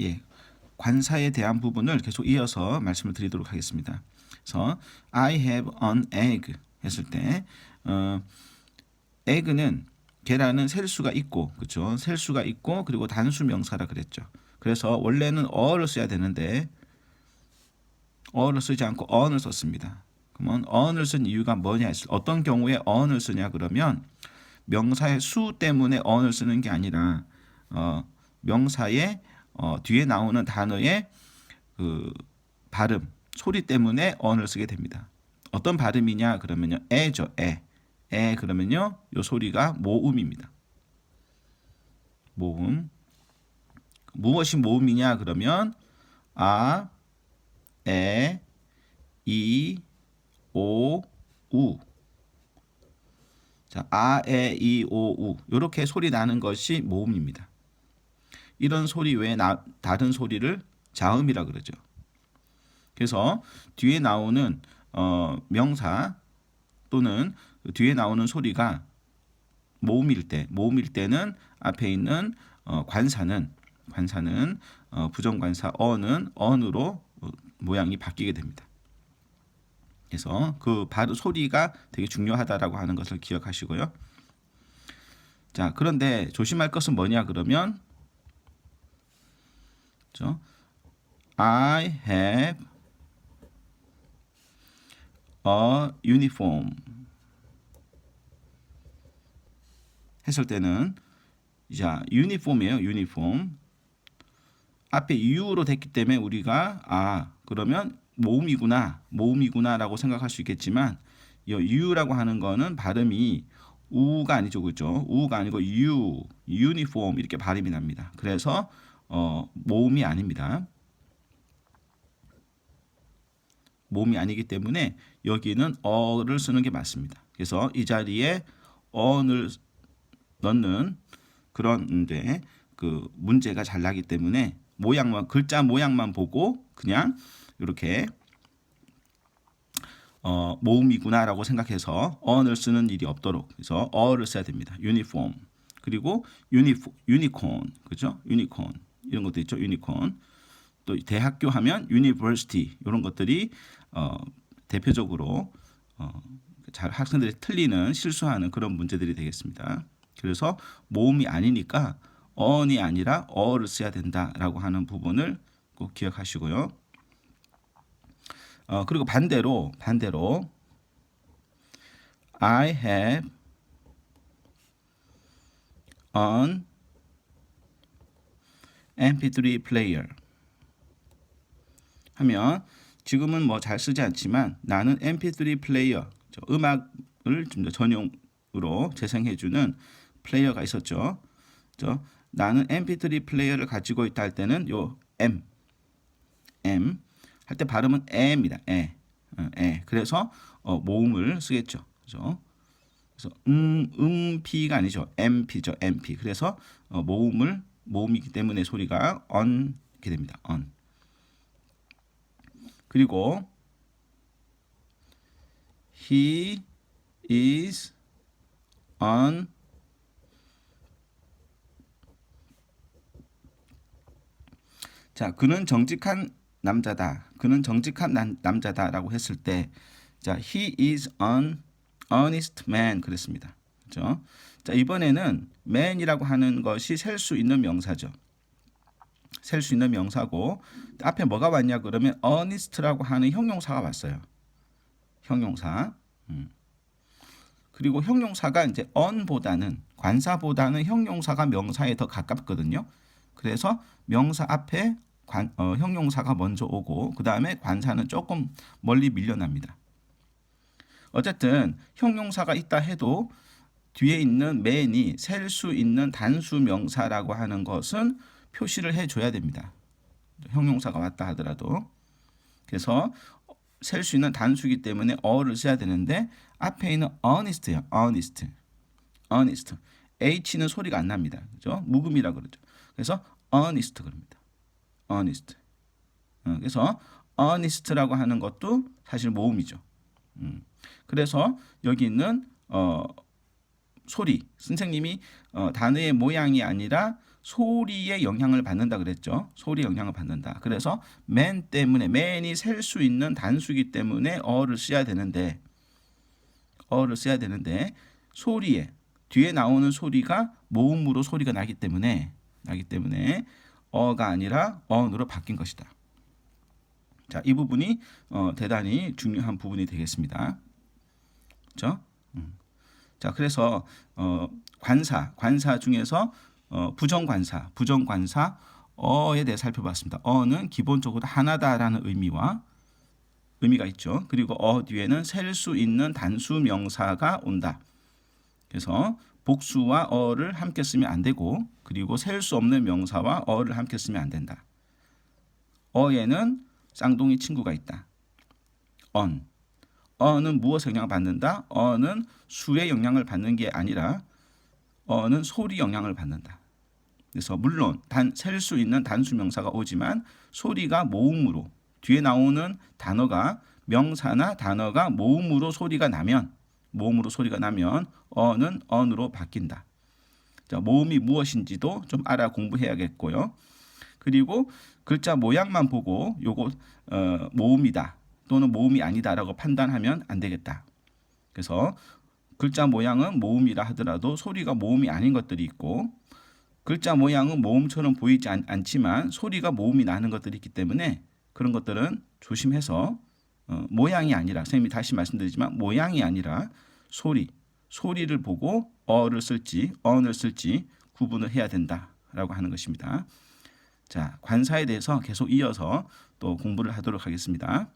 예, 관사에 대한 부분을 계속 이어서 말씀을 드리도록 하겠습니다. 그래서 I have an egg 했을 때 어, egg는 계란은 셀 수가 있고 그렇죠? 셀 수가 있고 그리고 단수 명사라 그랬죠. 그래서 원래는 어를 써야 되는데 어를 쓰지 않고 on을 썼습니다. 그러면 on을 쓴 이유가 뭐냐 했을 어떤 경우에 on을 쓰냐 그러면 명사의 수 때문에 on을 쓰는 게 아니라 어, 명사의 어, 뒤에 나오는 단어의 그 발음 소리 때문에 on을 쓰게 됩니다. 어떤 발음이냐 그러면요 에죠 에. 에 그러면요 요 소리가 모음입니다. 모음. 무엇이 모음이냐 그러면 아, 에, 이, 오, 우. 자, 아, 에, 이, 오, 우. 이렇게 소리 나는 것이 모음입니다. 이런 소리 외에 나, 다른 소리를 자음이라 그러죠. 그래서 뒤에 나오는 어, 명사 또는 그 뒤에 나오는 소리가 모음일 때, 모음일 때는 앞에 있는 어, 관사는 관사는 어, 부정관사 어는 언으로 어, 모양이 바뀌게 됩니다. 그래서 그 바로 소리가 되게 중요하다라고 하는 것을 기억하시고요. 자, 그런데 조심할 것은 뭐냐 그러면 그렇죠? I have a uniform 했을 때는 자, 유니폼이에요. 유니폼. 앞에 U로 됐기 때문에 우리가 아, 그러면 모음이구나. 모음이구나라고 생각할 수 있겠지만 이 U라고 하는 거는 발음이 우가 아니죠. 그죠? 우가 아니고 U, 유니폼 이렇게 발음이 납니다. 그래서 어, 모음이 아닙니다. 모음이 아니기 때문에 여기는 어를 쓰는 게 맞습니다. 그래서 이 자리에 어를 넣는 그런 이제 그 문제가 잘 나기 때문에 모양만 글자 모양만 보고 그냥 이렇게 어, 모음이구나라고 생각해서 어를 쓰는 일이 없도록 그래서 어를 써야 됩니다. 유니폼 그리고 유니포 유니콘 그죠? 유니콘 이런 것도 있죠. 유니콘 또 대학교 하면 유니버시티 이런 것들이 어, 대표적으로 어, 잘 학생들이 틀리는 실수하는 그런 문제들이 되겠습니다. 그래서 모음이 아니니까 언이 아니라 어를 써야 된다라고 하는 부분을 꼭 기억하시고요. 어, 그리고 반대로 반대로 I have an MP3 player 하면 지금은 뭐 잘 쓰지 않지만 나는 MP3 플레이어 음악을 좀 더 전용으로 재생해주는 플레이어가 있었죠. 저 나는 MP3 플레이어를 가지고 있다 할 때는 요 M M 할 때 발음은 에입니다. 에. 어, 에. 그래서 어, 모음을 쓰겠죠. 그죠? 그래서 음, 음피가 아니죠. MP죠. MP. 그래서 어, 모음을 모음이기 때문에 소리가 on 이렇게 됩니다. on. 그리고 he is on 자, 그는 정직한 남자다. 그는 정직한 남, 남자다라고 했을 때 자, he is an honest man 그랬습니다. 그죠? 자, 이번에는 man이라고 하는 것이 셀 수 있는 명사죠. 셀 수 있는 명사고 앞에 뭐가 왔냐 그러면 honest라고 하는 형용사가 왔어요. 형용사. 음. 그리고 형용사가 이제 on보다는 관사보다는 형용사가 명사에 더 가깝거든요. 그래서 명사 앞에 관, 어, 형용사가 먼저 오고 그 다음에 관사는 조금 멀리 밀려납니다. 어쨌든 형용사가 있다 해도 뒤에 있는 man이 셀수 있는 단수 명사라고 하는 것은 표시를 해줘야 됩니다. 형용사가 왔다 하더라도 그래서 셀 수 있는 단수이기 때문에 어를 써야 되는데 앞에 있는 honest요, honest, honest. h는 소리가 안 납니다. 그죠? 묵음이라 그러죠. 그래서 honest 그럽니다. honest. 어, 그래서 honest라고 하는 것도 사실 모음이죠. 음. 그래서 여기 있는 어, 소리 선생님이 어, 단어의 모양이 아니라 소리에 영향을 받는다 그랬죠. 소리 영향을 받는다. 그래서 man 때문에 man이 셀 수 있는 단수기 때문에 어를 써야 되는데 어를 써야 되는데 소리에 뒤에 나오는 소리가 모음으로 소리가 나기 때문에 나기 때문에 어가 아니라 언으로 바뀐 것이다. 자, 이 부분이 어, 대단히 중요한 부분이 되겠습니다. 그렇죠? 음. 자, 그래서 어, 관사, 관사 중에서 어, 부정관사, 부정관사 어에 대해 살펴봤습니다. 어는 기본적으로 하나다라는 의미와 의미가 있죠. 그리고 어 뒤에는 셀 수 있는 단수 명사가 온다. 그래서 복수와 어를 함께 쓰면 안 되고 그리고 셀 수 없는 명사와 어를 함께 쓰면 안 된다. 어에는 쌍둥이 친구가 있다. 언. 어는 무엇에 영향을 받는다? 어는 수의 영향을 받는 게 아니라 어는 소리 영향을 받는다. 그래서 물론 단 셀 수 있는 단수 명사가 오지만 소리가 모음으로 뒤에 나오는 단어가 명사나 단어가 모음으로 소리가 나면 모음으로 소리가 나면 어는 언으로 바뀐다. 자, 모음이 무엇인지도 좀 알아 공부해야겠고요. 그리고 글자 모양만 보고 요거 어, 모음이다 또는 모음이 아니다라고 판단하면 안 되겠다. 그래서 글자 모양은 모음이라 하더라도 소리가 모음이 아닌 것들이 있고 글자 모양은 모음처럼 보이지 않, 않지만 소리가 모음이 나는 것들이 있기 때문에 그런 것들은 조심해서 어, 모양이 아니라 선생님이 다시 말씀드리지만 모양이 아니라 소리 소리를 보고 어를 쓸지 언을 쓸지 구분을 해야 된다라고 하는 것입니다. 자 관사에 대해서 계속 이어서 또 공부를 하도록 하겠습니다.